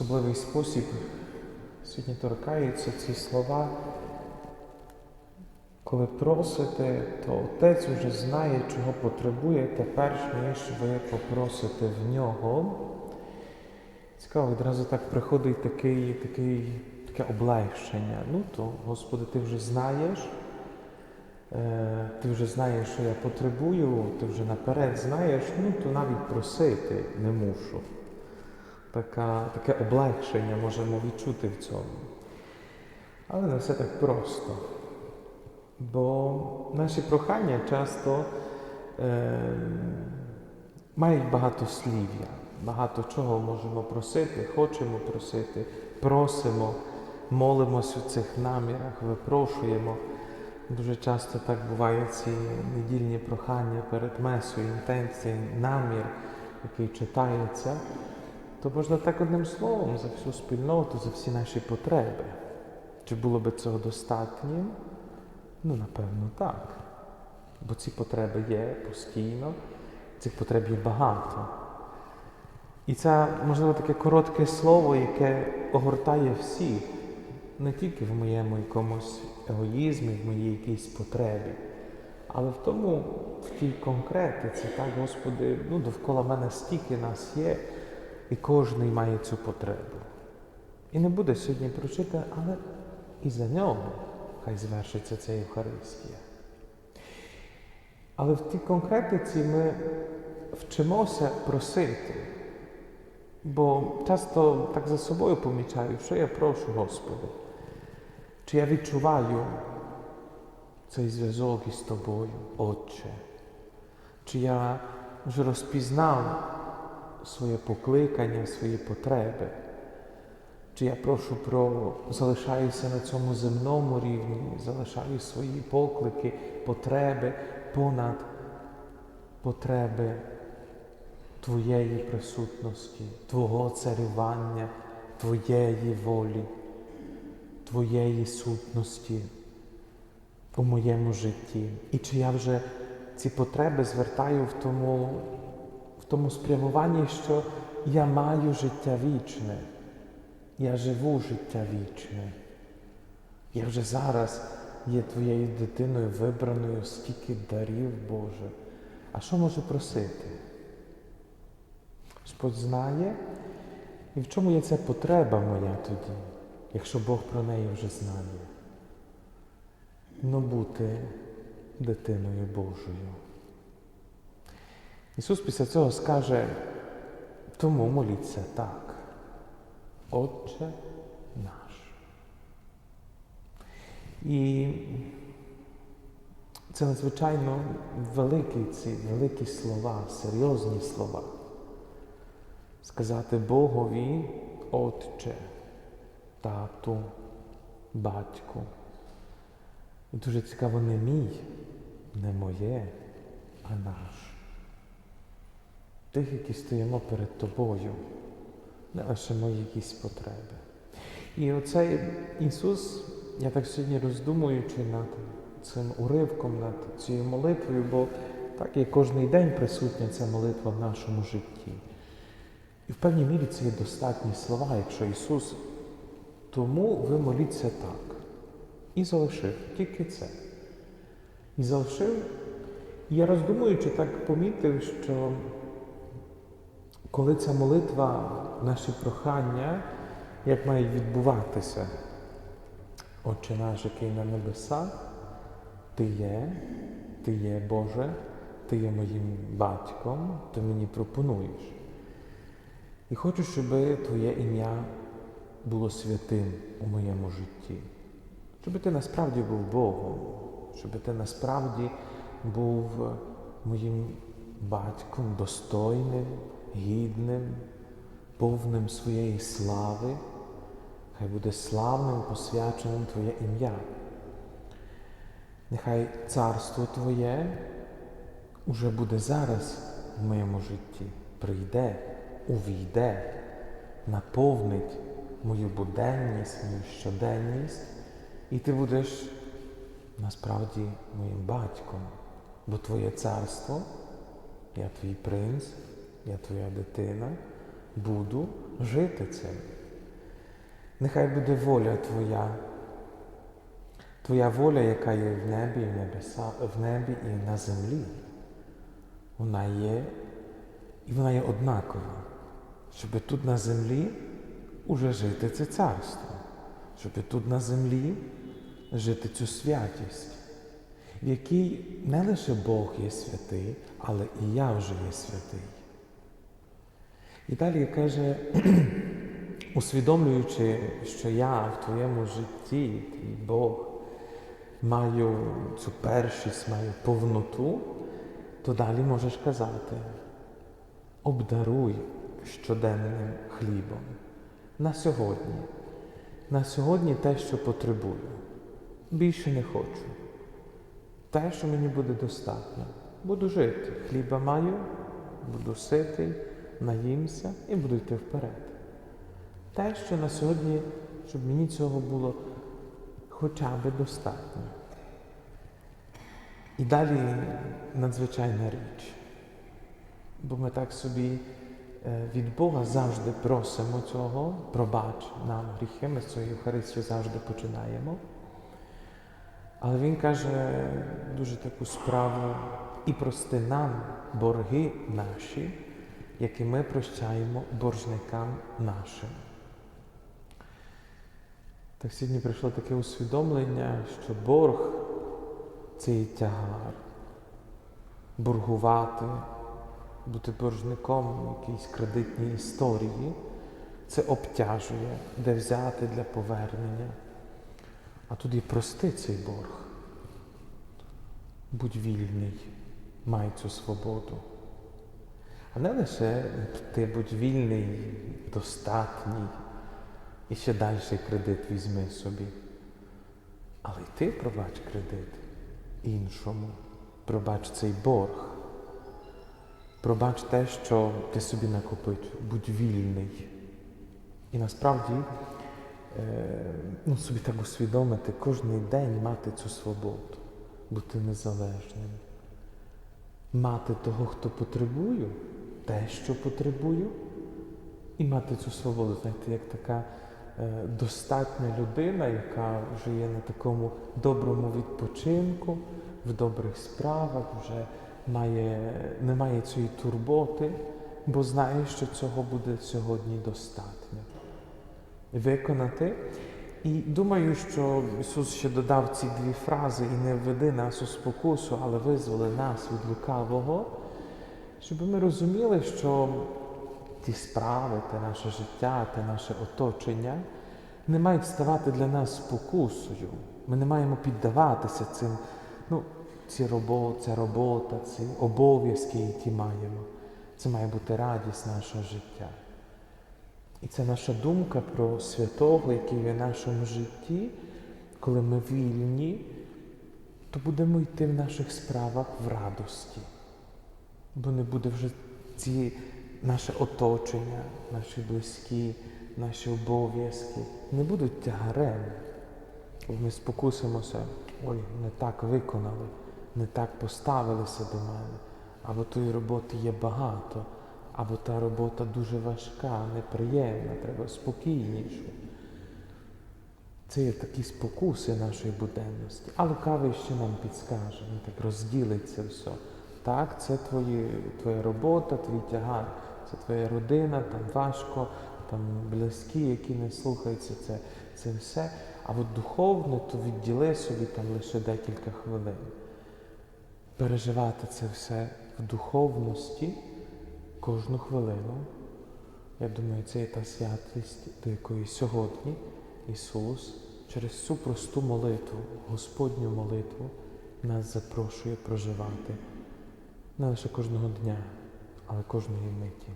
особливий спосіб сьогодні торкаються ці слова. Коли просите, то Отець уже знає, чого потребуєте, перш ніж ви попросите в нього. Цікаво, відразу так приходить такий, такий, таке облегшення. Ну то, Господи, ти вже знаєш, е, ти вже знаєш, що я потребую, ти вже наперед знаєш, ну то навіть просити не мушу. Така, таке облегшення можемо відчути в цьому. Але не все так просто. Бо наші прохання часто е, мають багато слів'я, багато чого можемо просити, хочемо просити, просимо, молимось у цих намірах, випрошуємо. Дуже часто так бувають ці недільні прохання перед месою, інтенція, намір, який читається, то можна так одним словом за всю спільноту, за всі наші потреби. Чи було би цього достатньо? Ну, напевно, так. Бо ці потреби є постійно, цих потреб є багато. І це, можливо, таке коротке слово, яке огортає всіх, не тільки в моєму якомусь егоїзмі, в моїй якійсь потребі, але в тому, в тій конкретиці, так, Господи, ну, довкола мене стільки нас є, і кожен має цю потребу. І не буде сьогодні прочити, але і за нього хай звершиться ця Євхаристія. Але в тій конкретиці ми вчимося просити. Бо часто так за собою помічаю, що я прошу Господи, чи я відчуваю цей зв'язок із Тобою, Отче, чи я вже розпізнав своє покликання, свої потреби, чи я прошу про залишаюся на цьому земному рівні, залишаю свої поклики, потреби понад потреби Твоєї присутності, Твого царювання, Твоєї волі, Твоєї сутності у моєму житті. І чи я вже ці потреби звертаю в тому, в тому спрямуванні, що я маю життя вічне, я живу життя вічне. Я вже зараз є твоєю дитиною вибраною, скільки дарів Боже. А що можу просити? Господь знає, і в чому є ця потреба моя тоді, якщо Бог про неї вже знає? Ну бути дитиною Божою. Ісус після цього скаже, тому моліться так. Отче наш. І це надзвичайно великі ці великі слова, серйозні слова. Сказати Богові, Отче, тату, батьку. І дуже цікаво, не мій, не моє, а наш. Тих, які стоїмо перед тобою, не лише мої якісь потреби. І оцей Ісус, я так сьогодні роздумуючи над цим уривком, над цією молитвою, бо так є кожний день присутня ця молитва в нашому житті. І в певній мірі це є достатні слова, якщо Ісус, тому ви моліться так. І залишив тільки це. І залишив, і я роздумуючи, так помітив, що коли ця молитва, наші прохання, як мають відбуватися, Отче наш, який на небесах, Ти є, Ти є Боже, Ти є моїм батьком, Ти мені пропонуєш. І хочу, щоб Твоє ім'я було святим у моєму житті, щоб ти насправді був Богом, щоб ти насправді був моїм батьком достойним, гідним, повним своєї слави. Хай буде славним, посвяченим Твоє ім'я. Нехай царство Твоє уже буде зараз в моєму житті, прийде, увійде, наповнить мою буденність, мою щоденність, і ти будеш насправді моїм батьком, бо Твоє царство, я твій принц, я твоя дитина, буду жити цим. Нехай буде воля Твоя, Твоя воля, яка є в небі, в, небеса, в небі і на землі. Вона є і вона є однакова, щоб тут на землі уже жити це царство, щоб тут на землі жити цю святість, в якій не лише Бог є святий, але і я вже є святий. І далі каже, усвідомлюючи, що я в твоєму житті, твій Бог, маю цю першість, маю повноту, то далі можеш казати, обдаруй щоденним хлібом на сьогодні. На сьогодні те, що потребую. Більше не хочу. Те, що мені буде достатньо. Буду жити. Хліба маю, буду ситий, наїмся і буду йти вперед. Те, що на сьогодні, щоб мені цього було хоча б достатньо. І далі надзвичайна річ. Бо ми так собі е, від Бога завжди просимо цього, пробач нам гріхи, ми з цією Євхаристією завжди починаємо. Але Він каже дуже таку справу і прости нам борги наші, які ми прощаємо боржникам нашим. Так сьогодні прийшло таке усвідомлення, що борг це є тягар. Боргувати, бути боржником якійсь кредитній історії, це обтяжує, де взяти для повернення. А тут і прости цей борг. Будь вільний, май цю свободу. А не лише ти будь вільний, достатній, і ще далі кредит візьми собі. Але й ти пробач кредит іншому, пробач цей борг. Пробач те, що ти собі накопив, будь вільний. І насправді е, ну, собі так усвідомити, кожен день мати цю свободу, бути незалежним, мати того, хто потребую, те, що потребую, і мати цю свободу, знаєте, як така е, достатня людина, яка вже є на такому доброму відпочинку, в добрих справах, вже має, не має цієї турботи, бо знає, що цього буде сьогодні достатньо. Виконати. І думаю, що Ісус ще додав ці дві фрази і не введи нас у спокусу, але визволи нас від лукавого, щоб ми розуміли, що ті справи, те наше життя, те наше оточення не мають ставати для нас спокусою. Ми не маємо піддаватися цим, ну, ці робо, ця робота, ці обов'язки, які маємо. Це має бути радість нашого життя. І це наша думка про святого, який є в нашому житті, коли ми вільні, то будемо йти в наших справах в радості. Бо не буде вже ці наше оточення, наші близькі, наші обов'язки не будуть тягарем. Ми спокусимося, ой, не так виконали, не так поставилися до мене, або тої роботи є багато, або та робота дуже важка, неприємна, треба спокійніше. Це є такі спокуси нашої буденності. А лукавий ще нам підскаже, він так розділить це все. Так, це твої, твоя робота, твій тягар, це твоя родина, там важко, там близькі, які не слухаються, це, це все. А от духовно, то відділи собі там лише декілька хвилин. Переживати це все в духовності кожну хвилину. Я думаю, це є та святість, до якої сьогодні Ісус через цю просту молитву, Господню молитву, нас запрошує проживати не лише кожного дня, але кожної миті.